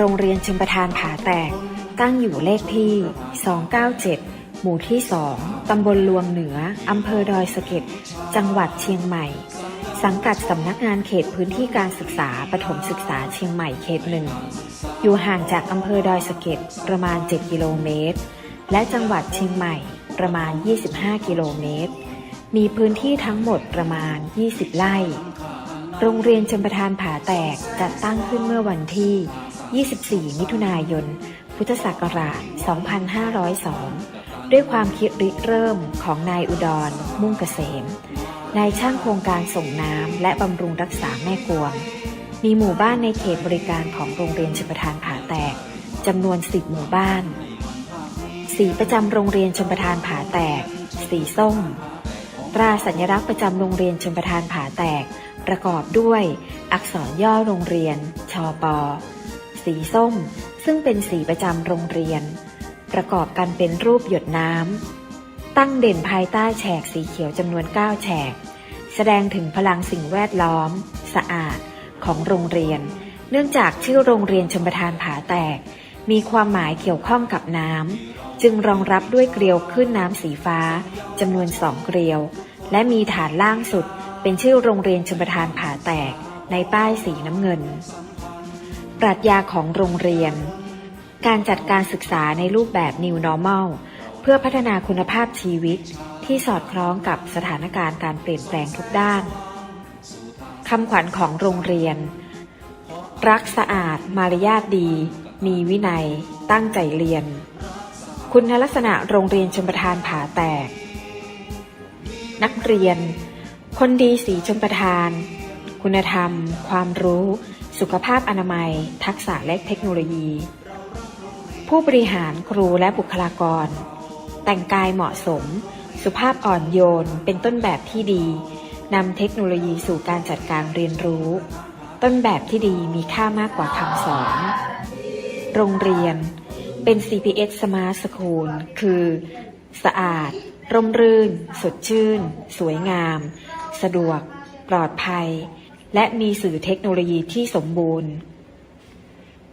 โรงเรียนชมประทานผาแตก ตั้งอยู่เลขที่ 297 หมู่ที่ 2 ตำบลลวงเหนือ อำเภอดอยสะเก็ด จังหวัดเชียงใหม่ สังกัดสำนักงานเขตพื้นที่การศึกษาปฐมศึกษาเชียงใหม่เขตหนึ่ง อยู่ห่างจากอำเภอดอยสะเก็ดประมาณ 7 กิโลเมตร และจังหวัดเชียงใหม่ประมาณ 25 กิโลเมตร มีพื้นที่ทั้งหมดประมาณ 20 ไร่ โรงเรียนชมประทานผาแตกจัดตั้งขึ้นเมื่อวันที่ 24 มิถุนายน พุทธศักราช 2502 ด้วยความคิดริเริ่มของนายอุดร มุ่งเกษม นายช่างโครงการส่งน้ำและบำรุงรักษาแม่กวง มีหมู่บ้านในเขตบริการของโรงเรียนชมประทานผาแตกจำนวน 10 หมู่บ้าน สีประจำโรงเรียนชมประทานผาแตก สีส้ม ตราสัญลักษณ์ประจำโรงเรียนชมประทานผาแตกประกอบด้วย อักษรย่อโรงเรียน ชอปอ สีส้ม ซึ่งเป็นสีประจำโรงเรียน ประกอบกันเป็นรูปหยดน้ำ ตั้งเด่นภายใต้แฉกสีเขียวจำนวน 9 แฉก แสดงถึงพลังสิ่งแวดล้อม สะอาด ของโรงเรียน เนื่องจากชื่อโรงเรียนชมประทานผาแตก มีความหมายเกี่ยวข้องกับน้ำ จึงรองรับด้วยเกลียวขึ้นน้ำสีฟ้าจำนวนสองเกลียว และมีฐานล่างสุดเป็นชื่อโรงเรียนชมประทานผาแตกในป้ายสีน้ำเงิน ปรัชญาของโรงเรียน การจัดการศึกษาในรูปแบบ New Normal เพื่อพัฒนาคุณภาพชีวิตที่สอดคล้องกับสถานการณ์การเปลี่ยนแปลงทุกด้านคำขวัญของโรงเรียน รักสะอาด มารยาทดี มีวินัย ตั้งใจเรียน คุณลักษณะโรงเรียนชมประทานผาแตก นักเรียน คนดีสีชมประทาน คุณธรรม ความรู้ สุขภาพอนามัย ทักษะและเทคโนโลยี ผู้บริหารครูและบุคลากร แต่งกายเหมาะสม สุภาพอ่อนโยน เป็นต้นแบบที่ดีนำเทคโนโลยีสู่การจัดการเรียนรู้ ต้นแบบที่ดีมีค่ามากกว่าคำสอน โรงเรียนเป็น CPS Smart School คือ สะอาด ร่มรื่น สดชื่น สวยงาม สะดวก ปลอดภัย และมีสื่อเทคโนโลยีที่สมบูรณ์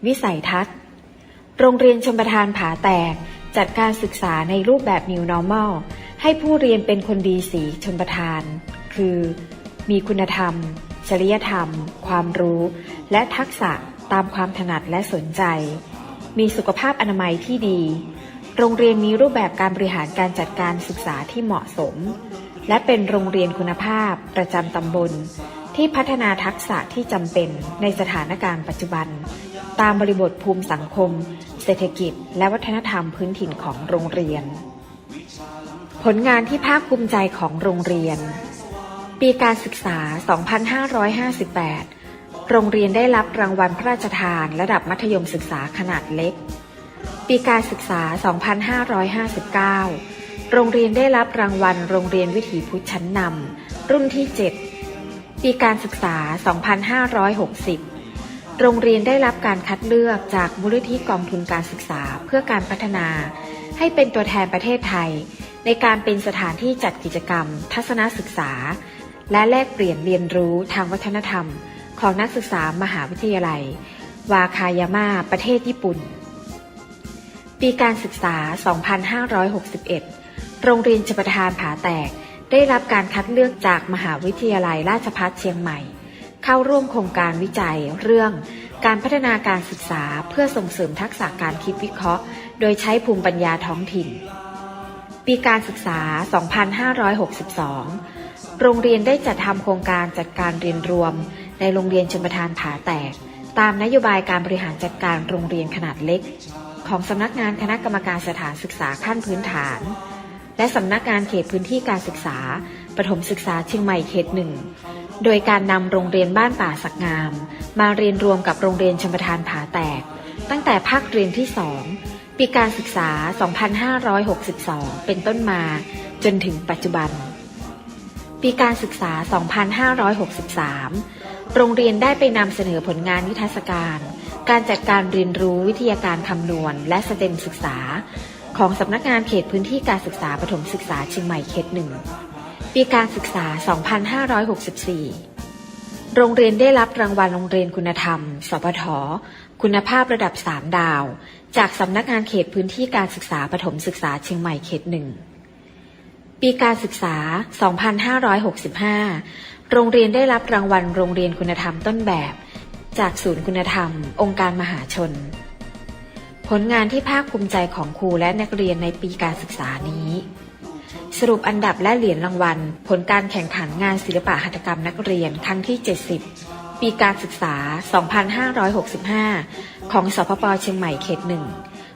วิสัยทัศน์ โรงเรียนชมประทานผาแตก จัดการศึกษาในรูปแบบ New Normal ให้ผู้เรียนเป็นคนดีสีชมประทาน คือ มีคุณธรรม จริยธรรม ความรู้ และทักษะตามความถนัดและสนใจ มีสุขภาพอนามัยที่ดี โรงเรียนมีรูปแบบการบริหารการจัดการศึกษาที่เหมาะสม และเป็นโรงเรียนคุณภาพประจำตำบล ที่พัฒนาทักษะที่จำเป็นในสถานการณ์ปัจจุบัน ตามบริบทภูมิสังคม เศรษฐกิจ และวัฒนธรรมพื้นถิ่นของโรงเรียน ผลงานที่ภาคภูมิใจของโรงเรียน ปีการศึกษา 2558 โรงเรียนได้รับรางวัลพระราชทานระดับมัธยมศึกษาขนาดเล็ก ปีการศึกษา 2559 โรงเรียนได้รับรางวัลโรงเรียนวิถีพุทธชั้นนำรุ่นที่ 7 ปีการศึกษา 2560 โรงเรียนได้รับการคัดเลือกจากมูลนิธิกองทุนการศึกษาเพื่อการพัฒนา ให้เป็นตัวแทนประเทศไทย ในการเป็นสถานที่จัดกิจกรรม ทัศนศึกษา และแลกเปลี่ยนเรียนรู้ทางวัฒนธรรม ของนักศึกษามหาวิทยาลัย วาคายาม่าประเทศญี่ปุ่น ปีการศึกษา 2561 โรงเรียนชปทานผาแตก ได้รับการคัดเลือกจากมหาวิทยาลัยราชภัฏเชียงใหม่ เข้าร่วมโครงการวิจัยเรื่อง การพัฒนาการศึกษาเพื่อส่งเสริมทักษะการคิดวิเคราะห์ โดยใช้ภูมิปัญญาท้องถิ่น ปีการศึกษา 2562 โรงเรียนได้จัดทำโครงการจัดการเรียนรวม ในโรงเรียนชมประทานผาแตก ตามนโยบายการบริหารจัดการโรงเรียนขนาดเล็ก ของสำนักงานคณะกรรมการสถานศึกษาขั้นพื้นฐาน และสำนักงานเขตพื้นที่การศึกษาปฐมศึกษาเชียงใหม่เขตหนึ่ง โดยการนำโรงเรียนบ้านป่าสักงาม มาเรียนรวมกับโรงเรียนชมประทานผาแตก ตั้งแต่ภาคเรียนที่2ปีการศึกษา 2562 เป็นต้นมาจนถึงปัจจุบัน ปีการศึกษา 2563 โรงเรียนได้ไปนำเสนอผลงานนิทรรศการ การจัดการเรียนรู้วิทยาการคำนวณและสเต็มศึกษา ของสำนักงานเขตพื้นที่การศึกษาปฐมศึกษาเชียงใหม่เขตหนึ่งปีการศึกษา 2564 โรงเรียนได้รับรางวัลโรงเรียนคุณธรรม สปท คุณภาพระดับ 3 ดาว จากสำนักงานเขตพื้นที่การศึกษาปฐมศึกษาเชียงใหม่เขตหนึ่งปีการศึกษา 2565 โรงเรียนได้รับรางวัลโรงเรียนคุณธรรมต้นแบบ จากศูนย์คุณธรรม องค์การมหาชน ผลงานที่ภาคภูมิใจของครูและนักเรียนในปีการศึกษานี้ สรุปอันดับและเหรียญรางวัล ผลการแข่งขันงานศิลปะหัตถกรรมนักเรียนครั้งที่ 70 ปีการศึกษา 2565 ของสพปเชียงใหม่เขตหนึ่ง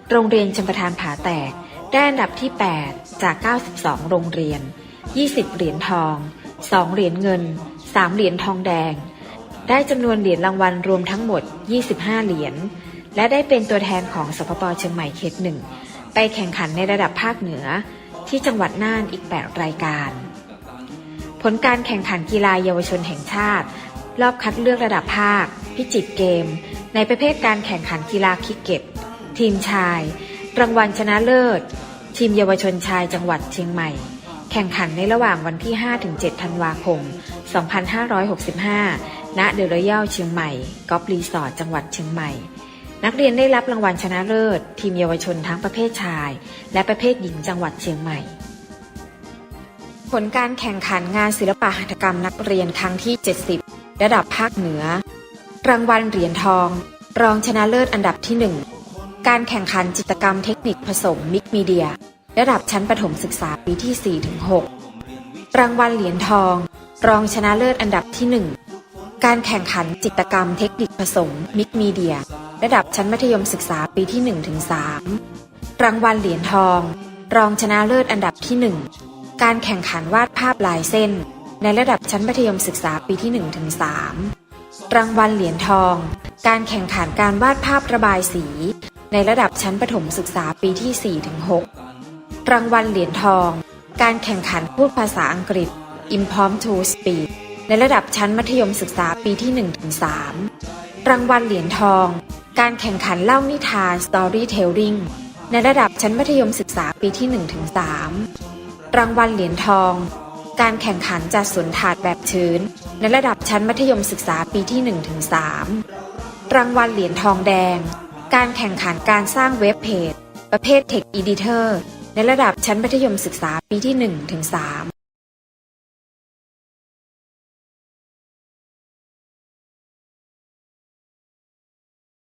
โรงเรียนชมประทานผาแตก ได้อันดับที่ 8 จาก 92 โรงเรียน 20 เหรียญทอง 2 เหรียญเงิน 3 เหรียญทองแดง ได้จำนวนเหรียญรางวัลรวมทั้งหมด 25 เหรียญ และได้เป็นตัวแทนของสพปเชียงใหม่เขตหนึ่งไปแข่งขันในระดับภาคเหนือที่จังหวัดน่านอีก 8 รายการ ผลการแข่งขันกีฬาเยาวชนแห่งชาติ รอบคัดเลือกระดับภาค พิจิตรเกม ในประเภทการแข่งขันกีฬาคริกเก็ต ทีมชาย รางวัลชนะเลิศ ทีมเยาวชนชายจังหวัดเชียงใหม่ แข่งขันในระหว่างวันที่ 5-7 ธันวาคม 2565 ณ เดลเยลเชียงใหม่กอล์ฟรีสอร์ทจังหวัดเชียงใหม่ นักเรียนได้รับรางวัลชนะเลิศ ทีมเยาวชนทั้งประเภทชาย และประเภทหญิงจังหวัดเชียงใหม่ ผลการแข่งขันงานศิลปะหัตถกรรมนักเรียนครั้งที่ 70 ระดับภาคเหนือ รางวัลเหรียญทอง รองชนะเลิศอันดับที่ 1 การแข่งขันจิตรกรรมเทคนิคผสมมิกมีเดีย ระดับชั้นประถมศึกษาปีที่ 4-6 รางวัลเหรียญทอง รองชนะเลิศอันดับที่ 1 การแข่งขันจิตรกรรมเทคนิคผสมมิกมีเดีย ระดับชั้นมัธยมศึกษาปีที่ 1-3 รางวัลเหรียญทอง รองชนะเลิศอันดับที่ 1 การแข่งขันวาดภาพลายเส้น ในระดับชั้นมัธยมศึกษาปีที่ 1-3 รางวัลเหรียญทอง การแข่งขันการวาดภาพระบายสี ในระดับชั้นประถมศึกษาปีที่ 4-6 รางวัลเหรียญทอง การแข่งขันพูดภาษาอังกฤษ Impromptu Speak ในระดับชั้นมัธยมศึกษาปีที่ 1-3 รางวัลเหรียญทอง การแข่งขันเล่านิทาน Storytelling ในระดับชั้นมัธยมศึกษาปีที่ 1-3 รางวัลเหรียญทอง การแข่งขันจัดสวนถาดแบบชื้น ในระดับชั้นมัธยมศึกษาปีที่ 1-3 รางวัลเหรียญทองแดง การแข่งขันการสร้างเว็บเพจ ประเภท Tech Editor ในระดับชั้นมัธยมศึกษาปีที่ 1-3